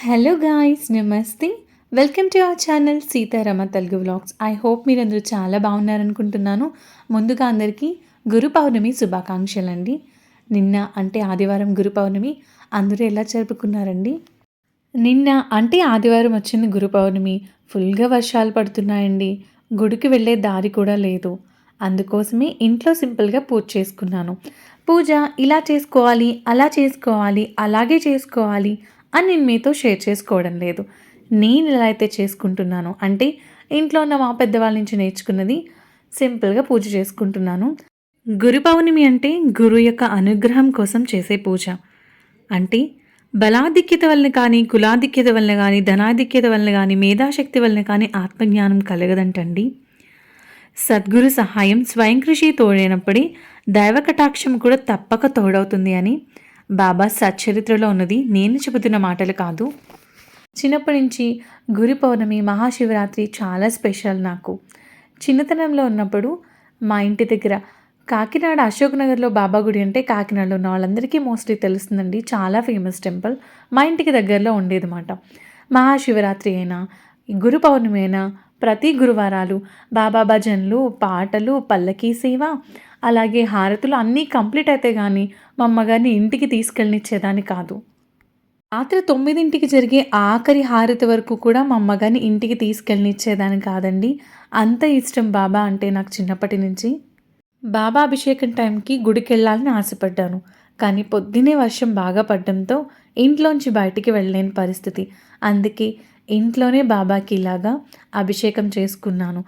Hello guys నమస్తే welcome to our channel Seetharama Telugu vlogs I hope మీరందరూ చాలా బాగున్నారనుకుంటున్నాను. ముందుగా అందరికీ గురు పౌర్ణమి శుభాకాంక్షలు అండి నిన్న అంటే ఆదివారం గురు పౌర్ణమి. అందరూ ఎలా జరుపుకున్నారండి? నిన్న అంటే ఆదివారం వచ్చింది గురు పౌర్ణమి. ఫుల్గా వర్షాలు పడుతున్నాయండి. గుడికి వెళ్ళే దారి కూడా లేదు. అందుకోసమే ఇంట్లో సింపుల్గా పూజ చేసుకున్నాను. పూజ ఇలా చేసుకోవాలి అలా చేసుకోవాలి అలాగే చేసుకోవాలి అని నేను మీతో షేర్ చేసుకోవడం లేదు. నేను ఎలా అయితే చేసుకుంటున్నాను అంటే ఇంట్లో ఉన్న మా పెద్దవాళ్ళ నుంచి నేర్చుకున్నది సింపుల్గా పూజ చేసుకుంటున్నాను. గురు పౌర్ణమి అంటే గురు యొక్క అనుగ్రహం కోసం చేసే పూజ. అంటే బలాధిక్యత వలన కానీ కులాధిక్యత వలన కానీ ధనాధిక్యత వలన కానీ మేధాశక్తి వలన కానీ ఆత్మజ్ఞానం కలగదంటండి. సద్గురు సహాయం స్వయం కృషి తోడైనప్పుడే దైవ కటాక్షం కూడా తప్పక తోడవుతుంది అని బాబా సచ్చరిత్రలో ఉన్నది నేను చెబుతున్న మాటలు కాదు. చిన్నప్పటి నుంచి గురి పౌర్ణమి మహాశివరాత్రి చాలా స్పెషల్ నాకు. చిన్నతనంలో ఉన్నప్పుడు మా ఇంటి దగ్గర కాకినాడ అశోక్ నగర్లో బాబా గుడి అంటే కాకినాడలో ఉన్న వాళ్ళందరికీ మోస్ట్లీ తెలుస్తుందండి. చాలా ఫేమస్ టెంపుల్. మా ఇంటికి దగ్గరలో ఉండేదన్నమాట. మహాశివరాత్రి అయినా గురు పౌర్ణమి అయినా ప్రతి గురువారాలు బాబా భజన్లు పాటలు పల్లకీ సేవ అలాగే హారతులు అన్నీ కంప్లీట్ అయితే కానీ మా అమ్మగారిని ఇంటికి తీసుకెళ్ళనిచ్చేదాన్ని కాదు. రాత్రి తొమ్మిదింటికి జరిగే ఆఖరి హారతి వరకు కూడా మా అమ్మగారిని ఇంటికి తీసుకెళ్ళనిచ్చేదాన్ని కాదండి. అంత ఇష్టం బాబా అంటే నాకు చిన్నప్పటి నుంచి. బాబా అభిషేకం టైంకి గుడికి వెళ్ళాలని ఆశపడ్డాను. కానీ పొద్దునే వర్షం బాగా పడడంతో ఇంట్లోంచి బయటికి వెళ్ళలేని పరిస్థితి. అందుకే ఇంట్లోనే బాబాకి ఇలాగా అభిషేకం చేసుకున్నాను.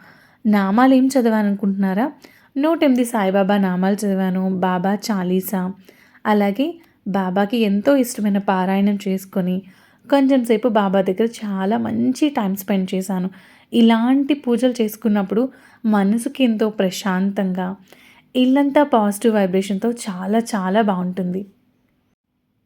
నామాలు ఏం చదివాను అనుకుంటున్నారా నూట ఎనిమిది సాయిబాబా నామాలు చదివాను. బాబా చాలీసా. అలాగే బాబాకి ఎంతో ఇష్టమైన పారాయణం చేసుకొని కొంచెం సేపు బాబా దగ్గర చాలా మంచి టైం స్పెండ్ చేశాను. ఇలాంటి పూజలు చేసుకున్నప్పుడు మనసుకి ఎంతో ప్రశాంతంగా ఇల్లంతా పాజిటివ్ వైబ్రేషన్తో చాలా చాలా బాగుంటుంది.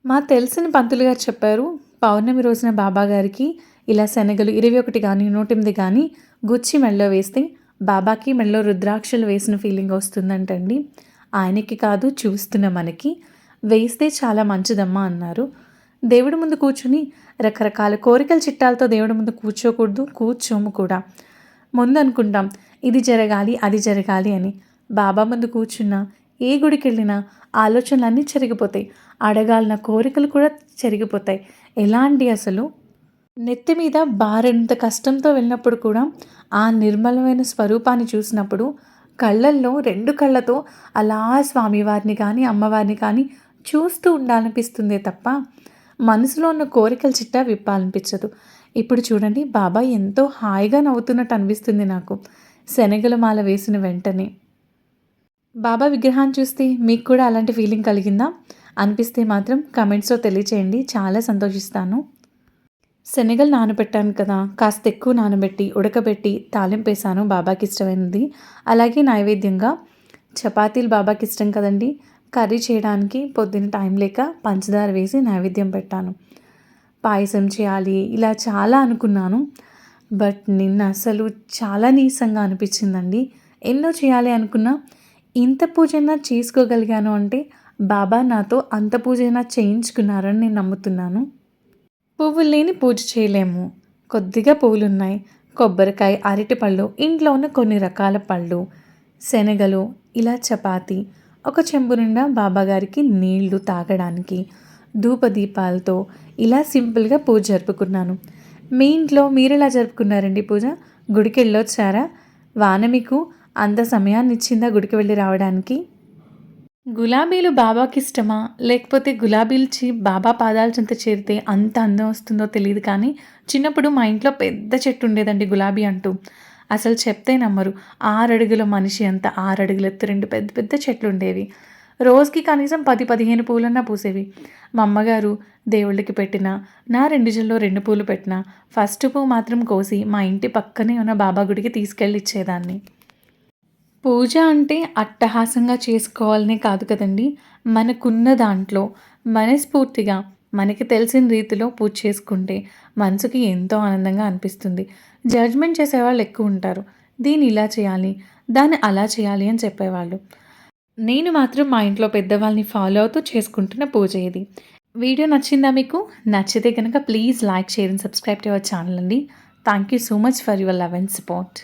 మా తెలిసిన పంతులు గారు చెప్పారు పౌర్ణమి రోజున బాబా గారికి ఇలా శనగలు ఇరవై ఒకటి కానీ నూట ఎనిమిది కానీ గుచ్చి మెడలో వేస్తే బాబాకి మెడలో రుద్రాక్షలు వేసిన ఫీలింగ్ వస్తుందంటండి. ఆయనకి కాదు చూస్తున్న మనకి. వేస్తే చాలా మంచిదమ్మా అన్నారు. దేవుడి ముందు కూర్చుని రకరకాల కోరికల చిట్టాలతో దేవుడి ముందు కూర్చోకూడదు కూర్చోము కూడా. ముందు అనుకుంటాం ఇది జరగాలి అది జరగాలి అని. బాబా ముందు కూర్చున్నా ఏ గుడికి వెళ్ళినా ఆలోచనలు అన్నీ చెరిగిపోతాయి. అడగాలన్న కోరికలు కూడా చెరిగిపోతాయి. ఎలాంటి అసలు నెత్తి మీద బారెంత కష్టంతో వెళ్ళినప్పుడు కూడా ఆ నిర్మలమైన స్వరూపాన్ని చూసినప్పుడు కళ్ళల్లో రెండు కళ్ళతో అలా స్వామివారిని కానీ అమ్మవారిని కానీ చూస్తూ ఉండాలనిపిస్తుందే తప్ప మనసులో ఉన్న కోరికల చిట్టా విప్పాలనిపించదు. ఇప్పుడు చూడండి బాబా ఎంతో హాయిగా నవ్వుతున్నట్టు అనిపిస్తుంది నాకు. శనగల మాల వేసిన వెంటనే. బాబా విగ్రహాన్ని చూస్తే మీకు కూడా అలాంటి ఫీలింగ్ కలిగిందా? అనిపిస్తే మాత్రం కమెంట్స్లో తెలియచేయండి. చాలా సంతోషిస్తాను. శనగలు నానబెట్టాను కదా కాస్త ఎక్కువ నానబెట్టి ఉడకబెట్టి తాలింపేశాను బాబాకి ఇష్టమైనది. అలాగే నైవేద్యంగా చపాతీలు బాబాకి ఇష్టం కదండి. కర్రీ చేయడానికి పొద్దున్న టైం లేక పంచదార వేసి నైవేద్యం పెట్టాను. పాయసం చేయాలి ఇలా చాలా అనుకున్నాను. బట్ నిన్న అసలు చాలా నీసంగా అనిపించిందండి. ఎన్నో చేయాలి అనుకున్నా ఇంత పూజైనా చేసుకోగలిగాను అంటే బాబా నాతో అంత పూజైనా చేయించుకున్నారని నేను నమ్ముతున్నాను. పువ్వులు లేని పూజ చేయలేము. కొద్దిగా పువ్వులున్నాయి. కొబ్బరికాయ అరటిపళ్ళు ఇంట్లో ఉన్న కొన్ని రకాల పళ్ళు శనగలు ఇలా చపాతి ఒక చెంబు నిండా బాబాగారికి నీళ్ళు తాగడానికి ధూపదీపాలతో ఇలా సింపుల్గా పూజ జరుపుకున్నాను. మీ ఇంట్లో మీరు ఎలా జరుపుకున్నారండి పూజ? గుడికి వెళ్ళొచ్చారా వాన మీకు అంత సమయాన్ని ఇచ్చిందా గుడికి వెళ్ళి రావడానికి? గులాబీలు బాబాకిష్టమా? లేకపోతే గులాబీలు చి బాబా పాదాల చెంత చేరితే అంత అందం వస్తుందో తెలియదు కానీ చిన్నప్పుడు మా ఇంట్లో పెద్ద చెట్టు ఉండేదండి గులాబీ అంటూ. అసలు చెప్తే నమ్మరు. ఆరడుగుల మనిషి అంత ఆరడుగుల ఎత్తు రెండు పెద్ద పెద్ద చెట్లు ఉండేవి. రోజుకి కనీసం పది పదిహేను పూలన్నా పూసేవి. మా అమ్మగారు దేవుళ్ళకి పెట్టిన నా రెండు జల్లో రెండు పూలు పెట్టిన ఫస్ట్ పువ్వు మాత్రం కోసి మా ఇంటి పక్కనే ఉన్న బాబా గుడికి తీసుకెళ్ళి ఇచ్చేదాన్ని. పూజ అంటే అట్టహాసంగా చేసుకోవాలనే కాదు కదండి. మనకున్న దాంట్లో మనస్ఫూర్తిగా మనకి తెలిసిన రీతిలో పూజ చేసుకుంటే మనసుకి ఎంతో ఆనందంగా అనిపిస్తుంది. జడ్జ్మెంట్ చేసేవాళ్ళు ఎక్కువ ఉంటారు. దీన్ని ఇలా చేయాలి దాన్ని అలా చేయాలి అని చెప్పేవాళ్ళు. నేను మాత్రం మా ఇంట్లో పెద్దవాళ్ళని ఫాలో అవుతూ చేసుకుంటున్న పూజ ఇది. వీడియో నచ్చిందా మీకు? నచ్చితే కనుక please like share and subscribe to our channel అండి. Thank you so much for your love and support.